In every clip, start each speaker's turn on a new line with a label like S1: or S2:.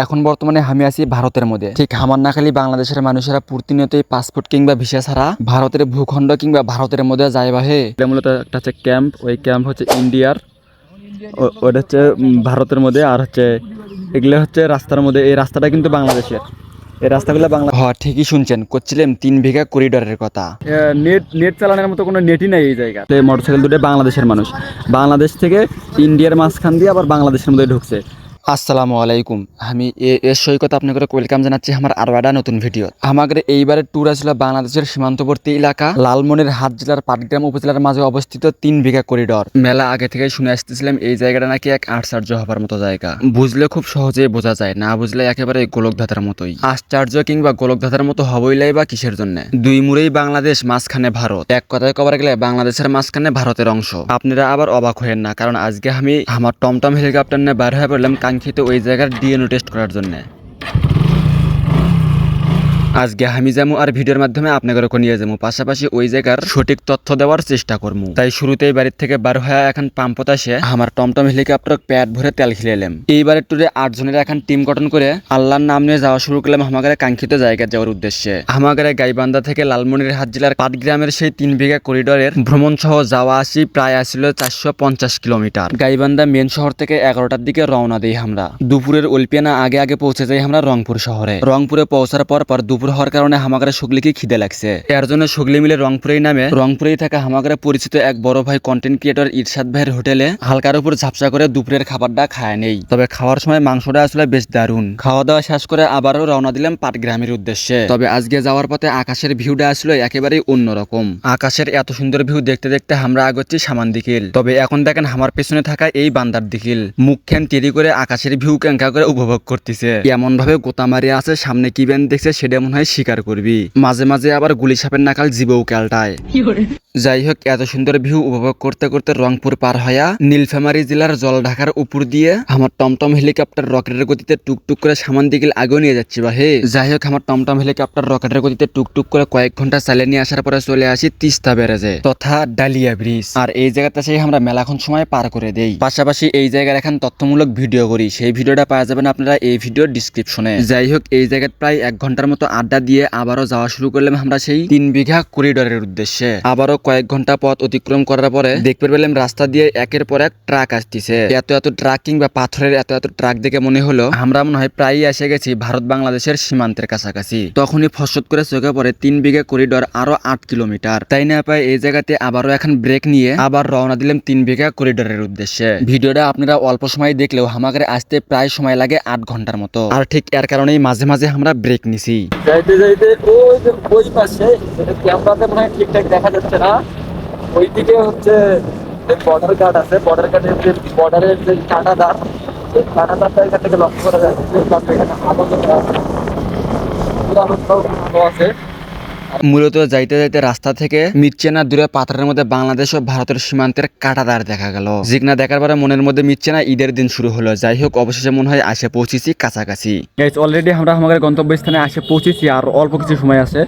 S1: এখন বর্তমানে আমি আছি ভারতের মধ্যে। ঠিক আমার না খালি বাংলাদেশের মানুষেরা প্রতিনিয়তই পাসপোর্ট কিংবা ভিসা ছাড়া ভারতের ভূখণ্ড কিংবা ভারতের মধ্যে যায় বাহে। এটা মূলত একটা হচ্ছে ক্যাম্প ওই ক্যাম্প হচ্ছে ইন্ডিয়ার। ওটা হচ্ছে ভারতের মধ্যে আর হচ্ছে এগুলো হচ্ছে রাস্তার মধ্যে। এই রাস্তাটা কিন্তু বাংলাদেশের। এই রাস্তাগুলো বাংলা হ্যাঁ ঠিকই শুনছেন। করছিলাম তিন বিঘা করিডোরের কথা। নেট নেট চালানোর মতো কোনো নেটই নাই এই জায়গা মোটরসাইকেল দুটো বাংলাদেশের মানুষ। বাংলাদেশ থেকে ইন্ডিয়ার মাঝখান দিয়ে আবার বাংলাদেশের মধ্যে ঢুকছে। আসসালামু আলাইকুম। আমি এ এর সৈকত আপনাকে ওয়েলকাম জানাচ্ছি আমার আরও একটা নতুন ভিডিও। আমাদের এইবারের ট্যুর আসছিল বাংলাদেশের সীমান্তবর্তী এলাকা। লালমনির হাট জেলার পাটগ্রাম উপজেলার মাঝে অবস্থিত তিন বিঘা করিডর মেলা আগে থেকে শুনে আসতেছিলাম এই জায়গাটা নাকি এক আশ্চর্য হবার মতো জায়গা। বুঝলে খুব সহজেই বোঝা যায়, না বুঝলে একেবারে গোলকধাতার মতোই। আশ্চর্য কিংবা গোলকধাতার মতো হবইলাই বা কিসের জন্য? দুই মুড়েই বাংলাদেশ, মাঝখানে ভারত। এক কথায় কবার গেলে বাংলাদেশের মাঝখানে ভারতের অংশ। আপনারা আবার অবাক হয়েন না, কারণ আজকে আমি আমার টমটম হেলিকপ্টার নিয়ে বের হয়ে পড়লাম কাঙ্ক্ষিত ওই জায়গার ডিএনও টেস্ট করার জন্য। আজকে আমি যাব আর ভিডিওর মাধ্যমে আপনাদের নিয়ে যাব পাশাপাশি ওই জায়গার সঠিক তথ্য দেওয়ার চেষ্টা করব তাই শুরুতেই বাড়ির থেকে বার হয়ে এখন পাম্পত আসে, আমার টমটম হেলিকপ্টার প্যাড ভরে তেল খেলে এলাম। এইবারের ট্যুরে আট জনের এখন টিম গঠন করে আল্লাহর নাম নিয়ে যাওয়া শুরু করলাম আমাদের কাঙ্ক্ষিত জায়গায় যাওয়ার উদ্দেশ্যে। আমাদের গাইবান্ধা থেকে লালমনির হাট জেলার পাটগ্রামের সেই তিন বিঘা করিডোরের ভ্রমণ সহ যাওয়া আসি প্রায় আসছিল চারশো পঞ্চাশ কিলোমিটার। গাইবান্ধা মেন শহর থেকে এগারোটার দিকে রওনা দিই আমরা। দুপুরের অল্পিয়ানা আগে আগে পৌঁছে যাই আমরা রংপুর শহরে। রংপুরে পৌঁছার পর পর দুপুর হওয়ার কারণে আমাদের সুগলিকে খিদে লাগছে। এর জন্য সুগলি মিলে রংপুরেই নামে, রংপুরেই থাকা আমাদের পরিচিত এক বড় ভাই কন্টেন্ট ক্রিয়েটর ইরশাদ ভাইয়ের হোটেলে হালকার উপর ঝাপসা করে দুপুরের খাবারটা খায় নেই। তবে খাওয়ার সময় মাংসটা আসলে বেশ দারুণ। খাওয়া দাওয়া শেষ করে আবারও রওনা দিলাম পাটগ্রামের উদ্দেশ্যে। তবে আজকে যাওয়ার পথে আকাশের ভিউটা আসলে একেবারেই অন্যরকম। আকাশের এত সুন্দর ভিউ দেখতে দেখতে আমরা আগচ্ছি সামান দিকিল তবে এখন দেখেন আমার পেছনে থাকা এই বান্দার দিকিল মুখখান টেরি করে আকাশের ভিউ ক্যাঙ্কা করে উপভোগ করতেছে। এমন ভাবে গোতা মারি আছে, সামনে কি ব্যান দেখছে সেটা মনে হয় স্বীকার করবি। মাঝে মাঝে আবার গুলি সাপের নাকাল জীবও ক্যালটায়। যাই হোক এত সুন্দর ভিউ উপভোগ করতে করতে রংপুর পার হয়া নীলফামারী জেলার জল ঢাকার উপর দিয়ে আমার টমটম হেলিকপ্টার রকেটের গতিতে টুকটুক করে সামান দিকে আগেও নিয়ে যাচ্ছি বা হে। যাই হোক আমার টমটম হেলিকপ্টার রকেটের গতিতে টুকটুক করে কয়েক ঘণ্টা চালিয়ে নিয়ে আসার পরে চলে আসি তিস্তা ব্যারেজে তথা ডালিয়া ব্রিজ। আর এই জায়গাটা সেই আমরা মেলাখন সময় পার করে দেই। পাশাপাশি এই জায়গার এখন তথ্যমূলক ভিডিও করি। সেই ভিডিওটা পাওয়া যাবেন আপনারা এই ভিডিওর ডিসক্রিপশনে যাই হোক এই জায়গায় প্রায় এক ঘণ্টার মতো আড্ডা দিয়ে আবারও যাওয়া শুরু করলাম আমরা সেই তিন বিঘা করিডোরের উদ্দেশ্যে। আবারও কয়েক ঘণ্টা পথ অতিক্রম করার পরে দেখতে পেলাম রাস্তা দিয়ে একের পর এক ট্রাক আসতেছে। এত এত ট্রাক কিংবা পাথরের এত এত ট্রাক দেখে মনে হলো, আমরা মনে হয় প্রায়ই এসে গেছি ভারত বাংলাদেশের সীমান্তের কাছাকাছি। তখনই ফসত করে চোখে পড়ে তিন বিঘা করিডোর আরও আট কিলোমিটার। তাই না পায়, এই জায়গাতে আবারও এখন ব্রেক নিয়ে আবার রওনা দিলাম তিন বিঘা করিডোরের উদ্দেশ্যে। ভিডিওটা আপনারা অল্প সময় দেখলেও আমাদের আসতে প্রায় সময় লাগে আট ঘণ্টার মতো। আর ঠিক এর কারণেই মাঝে মাঝে আমরা ব্রেক নিছি। যাইতে যাইতে ওই যে ওই পাশে ক্যামেরাতে মনে হয় ঠিকঠাক দেখা যাচ্ছে না ওই দিকে হচ্ছে বর্ডার গার্ড আছে বর্ডার গার্ডের যে বর্ডারের যে কাটাদার সেই কাটাদারটা এখান থেকে লক্ষ্য করা আলো জ্বলা আছে। মূলত যাইতে যাইতে রাস্তা থেকে মিচ্ছেনা দূরে পাথরের মধ্যে বাংলাদেশ ও ভারতের সীমান্তের কাটাদার দেখা গেল। জিগনা দেখার পরে মনের মধ্যে মিচ্ছেনা ঈদের দিন শুরু হলো। যাই হোক অবশেষে মনে হয় আসে পৌঁছেছি কাছাকাছি। অলরেডি আমরা আমাদের গন্তব্যস্থানে আসে পৌঁছেছি আর অল্প কিছু সময় আছে।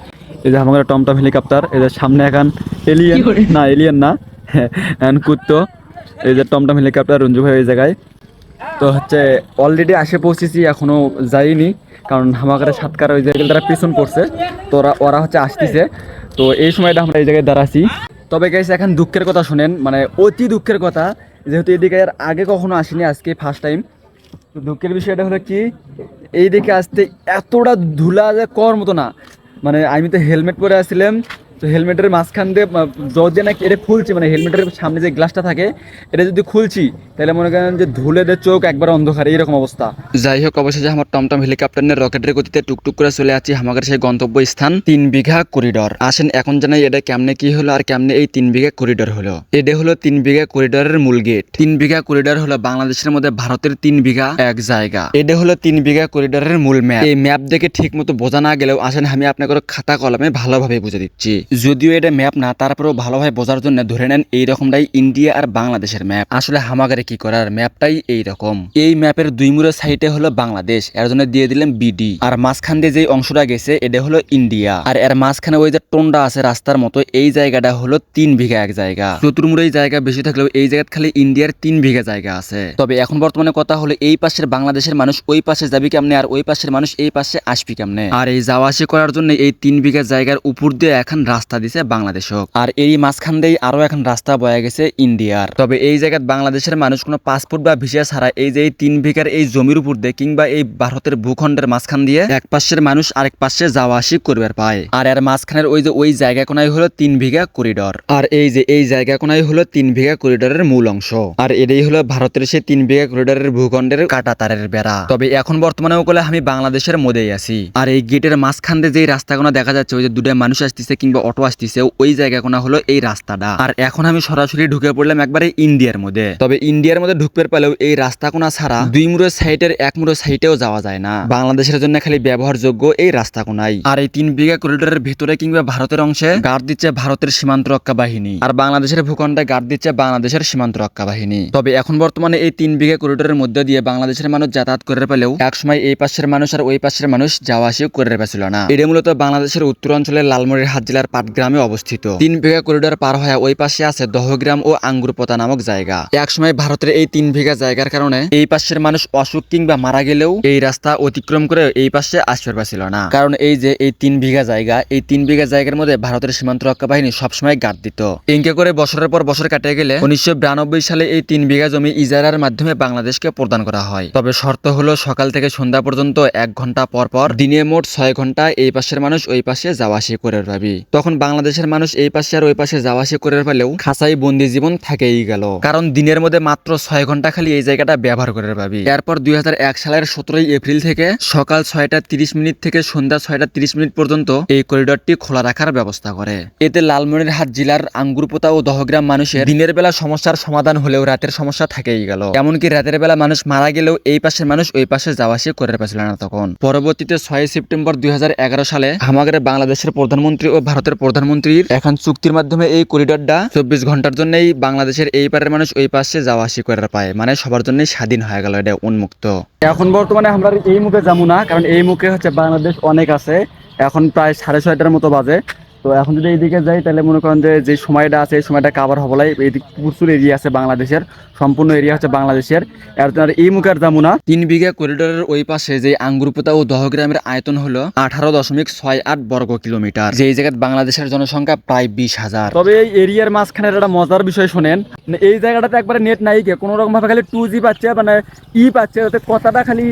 S1: এই যে আমাদের টমটম হেলিকপ্টার এদের সামনে এখন এলিয়েন না এলিয়েন না। এখন কুত্তো এই যে টমটম হেলিকপ্টার রঞ্জু ভাই ওই জায়গায়। তো হচ্ছে অলরেডি আসে পৌঁছেছি, এখনও যাইনি। কারণ হামাকারে সাতকার ওই জায়গায় তারা পিছন পড়ছে। তো ওরা ওরা হচ্ছে আসতেছে। তো এই সময়টা আমরা এই জায়গায় দাঁড়াছি। তবে গেছে এখন দুঃখের কথা শুনেন মানে অতি দুঃখের কথা। যেহেতু এদিকে আর আগে কখনো আসিনি, আজকে ফার্স্ট টাইম তো দুঃখের বিষয়টা হলো কি এই দিকে আসতে এতটা ধুলা যে কর মতো না। মানে আমি তো হেলমেট পরে আসছিলাম। তো হেলমেটের মাঝখান দিয়ে আহ, যদি নাকি এটা খুলছি মানে হেলমেটের সামনে যে গ্লাসটা থাকে এটা যদি খুলছি তাহলে মনে করেন যে ধুলে দিয়ে চোখ একবার অন্ধকার এইরকম অবস্থা। যাই হোক অবশেষে আমার টমটম হেলিকপ্টার নিয়ে রকেটের গতিতে টুকটুক করে চলে আছি আমাদের সেই গন্তব্য স্থান তিন বিঘা করিডর। আসেন এখন জানাই এটা কেমনে কি হলো আর কেমনে এই তিন বিঘা করিডর হলো। এটা হলো তিন বিঘা করিডরের মূল গেট। তিন বিঘা করিডর হলো বাংলাদেশের মধ্যে ভারতের তিন বিঘা এক জায়গা। এটা হলো তিন বিঘা করিডরের মূল ম্যাপ এই ম্যাপ দেখে ঠিক মতো বোঝা না গেলেও আসেন আমি আপনাকে খাতা কলমে ভালোভাবে বুঝে দিচ্ছি। যদিও এটা ম্যাপ না, তারপরেও ভালোভাবে বোঝার জন্য ধরে নেন এই রকমটাই ইন্ডিয়া আর বাংলাদেশের ম্যাপ আসলে হামাগারে কি করার ম্যাপটাই এই রকম। এই ম্যাপের দুই মুড়ো সাইডে হলো বাংলাদেশ, এর জন্য দিয়ে দিলাম বিডি আর মাঝখান দিয়ে যে অংশটা গেছে, এটা হলো ইন্ডিয়া। আর এর মাঝখানে ওই যে টোন্ডা আছে রাস্তার মতো, এই জায়গাটা হলো তিন বিঘা এক জায়গা। চতুর্মুড়ে জায়গা বেশি থাকলেও এই জায়গায় খালি ইন্ডিয়ার তিন বিঘা জায়গা আছে। তবে এখন বর্তমানে কথা হলো, এই পাশের বাংলাদেশের মানুষ ওই পাশে যাবি কেমনে? আর ওই পাশের মানুষ এই পাশে আসবি কেমনে? আর এই যাওয়া আসি করার জন্য এই তিন বিঘা জায়গার উপর দিয়ে এখন রাস্তা দিছে বাংলাদেশ আর এই মাঝখান দিয়ে আরও এখন রাস্তা বয়ে গেছে ইন্ডিয়ার। তবে এই জায়গায় বাংলাদেশের মানুষ কোনো পাসপোর্ট বা ভিসা ছাড়া এই যে তিন বিঘার এই জমির উপর দিয়ে কিংবা এই ভারতের ভূখণ্ডের মাঝখান দিয়ে এক পাশের মানুষ আরেক পাশে যাওয়া আসি করবে পায়। আর এর মাঝখানের ওই যে ওই জায়গা কোনায় হলো তিন বিঘা করিডর। আর এই যে এই জায়গা কোনায় হলো তিন বিঘা করিডরের মূল অংশ। আর এটাই হলো ভারতের সেই তিন বিঘা করিডরের ভূখণ্ডের কাটা তারের বেড়া। তবে এখন বর্তমানে বলে আমি বাংলাদেশের মধ্যেই আছি। আর এই গেটের মাঝখান দিয়ে যে রাস্তাগুলো দেখা যাচ্ছে, ওই যে দুটো মানুষ আসতেছে কিংবা অটো আসতেছে, ওই জায়গা কোনা হলো এই রাস্তাটা। আর এখন আমি সরাসরি ঢুকে পড়লাম একবারে ইন্ডিয়ার মধ্যে। তবে ইন্ডিয়ার মধ্যে ঢুকতে পারলেও এই রাস্তা কোনা ছাড়া দুই মুড়ো সাইডের এক মুড়ো সাইডেও যাওয়া যায় না। বাংলাদেশের জন্য খালি ব্যবহারযোগ্য এই রাস্তা কোনাই। আর এই তিন বিঘা করিডোরের ভিতরে কিংবা ভারতের অংশে গার্ড দিচ্ছে ভারতের সীমান্ত রক্ষা বাহিনী। আর বাংলাদেশের ভূখণ্ডে গার্ড দিচ্ছে বাংলাদেশের সীমান্ত রক্ষা বাহিনী। তবে এখন বর্তমানে এই তিন বিঘা করিডোরের মধ্যে দিয়ে বাংলাদেশের মানুষ যাতায়াত করে পেলেও একসময় এই পাশের মানুষ আর ওই পাশের মানুষ যাওয়া আসিও করে পেছিল না। এটা মূলত বাংলাদেশের উত্তর অঞ্চলের লালমনিরহাট জেলার পাটগ্রামে অবস্থিত। তিন বিঘা করিডোর পার হয়ে ওই পাশে আছে দহগ্রাম ও আঙ্গুরপোতা নামক জায়গা। একসময় ভারতের এই তিন বিঘা জায়গার কারণে এই পাশের মানুষ অসুখ কিংবা মারা গেলেও এই রাস্তা অতিক্রম করে এই পাশে আসতে পারছিল না। কারণ এই যে এই তিন বিঘা জায়গা, এই তিন বিঘা জায়গার মধ্যে ভারতের সীমান্ত রক্ষা বাহিনী সবসময় গার্ড দিত। ইনকে করে বছরের পর বছর কাটে গেলে উনিশশো বিরানব্বই সালে এই তিন বিঘা জমি ইজারার মাধ্যমে বাংলাদেশকে প্রদান করা হয়। তবে শর্ত হলো সকাল থেকে সন্ধ্যা পর্যন্ত এক ঘণ্টা পর পর, দিনে মোট ছয় ঘণ্টা এই পাশের মানুষ ওই পাশে যাওয়া আসি করে পাবি তখন বাংলাদেশের মানুষ এই পাশে আর ওই পাশে যাওয়া আসি করে পেলেও খাসাই বন্দি জীবন থাকেই গেল। কারণ দিনের মধ্যে মাত্র ছয় ঘণ্টা খালি এই জায়গাটা ব্যবহার করে পাবি। এরপর দুই সালের সতেরোই এপ্রিল থেকে সকাল ছয়টা তিরিশ মিনিট থেকে সন্ধ্যা ছয়টা তিরিশ মিনিট পর্যন্ত এই করিডরটি খোলা রাখার ব্যবস্থা করে। এতে লালমনিরহাট জেলার আঙ্গুরপোতা ও দহগ্রাম মানুষের দিনের বেলা সমস্যার সমাধান হলেও রাতের সমস্যা থেকেই গেল। এমনকি রাতের বেলা মানুষ মারা গেলেও এই পাশের মানুষ ওই পাশে যাওয়া আসি করে পাচ্ছিল না তখন। পরবর্তীতে ছয় সেপ্টেম্বর দুই হাজার এগারো সালে হামাগারে বাংলাদেশের প্রধানমন্ত্রী ও ভারতের প্রধানমন্ত্রীর এখন চুক্তির মাধ্যমে এই করিডরটা চব্বিশ ঘণ্টার জন্যই বাংলাদেশের এই পারের মানুষ ওই পাশে যাওয়া আসি করার পায়। মানে সবার জন্যই স্বাধীন হয়ে গেল এটা উন্মুক্ত। এখন বর্তমানে আমরা এই মুখে যাব না, কারণ এই মুখে হচ্ছে বাংলাদেশ অনেক আছে। এখন প্রায় সাড়ে ছয়টার মতো বাজে। তো এখন যদি এইদিকে যাই তাহলে মনে করেন যে যে সময়টা আছে এই সময়টা কাভার হবলাই এইদিকে প্রচুর এরিয়া আছে বাংলাদেশের। সম্পূর্ণ এরিয়া হচ্ছে বাংলাদেশের। আর তোমার এই মুখের যাব না তিন বিঘা করিডোরের ওই পাশে যে আঙ্গুরপোতা ও দহগ্রামের আয়তন হলো আঠারো দশমিক ছয় আট বর্গ কিলোমিটার। যে এই জায়গায় বাংলাদেশের জনসংখ্যা প্রায় বিশ হাজার। তবে এই এরিয়ার মাঝখানে একটা মজার বিষয় শোনেন মানে এই জায়গাটাতে একবারে নেট নাই কে কোনো রকম ভাবে খালি টু জি পাচ্ছে মানে ই পাচ্ছে যাতে কথাটা খালি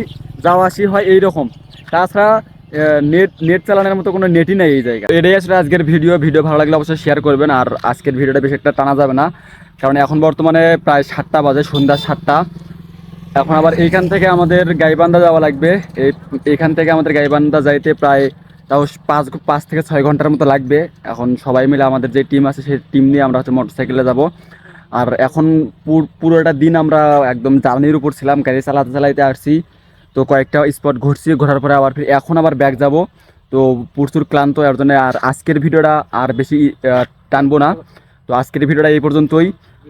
S1: যাওয়া আসি হয় এইরকম। তাছাড়া নেট নেট চালানোর মতো কোনো নেটই নাই এই জায়গায়। এটাই আসলে আজকের ভিডিও ভিডিও ভালো লাগলে অবশ্যই শেয়ার করবেন। আর আজকের ভিডিওটা বেশি একটা টানা যাবে না। কারণ এখন বর্তমানে প্রায় সাতটা বাজে, সন্ধ্যা সাতটা। এখন আবার এইখান থেকে আমাদের গাইবান্ধা যাওয়া লাগবে। এই, এইখান থেকে আমাদের গাইবান্ধা যাইতে প্রায় তাও পাঁচ পাঁচ থেকে ছয় ঘণ্টার মতো লাগবে। এখন সবাই মিলে আমাদের যে টিম আছে, সেই টিম নিয়ে আমরা হচ্ছে মোটরসাইকেলে যাব। আর এখন পুরোটা দিন আমরা একদম জার্নির উপর ছিলাম। গাড়ি চালাতে চালাইতে আসছি। তো কয়েকটা স্পট ঘুরছি, ঘোরার পরে আবার ফির এখন আবার ব্যাগ যাব। তো প্রচুর ক্লান্ত, এর জন্য আর আজকের ভিডিওটা আর বেশি টানবো না। তো আজকের ভিডিওটা এই পর্যন্তই।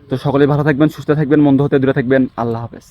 S1: তো সকলেই ভালো থাকবেন, সুস্থ থাকবেন, মন্দ হতে দূরে থাকবেন। আল্লাহ হাফেজ।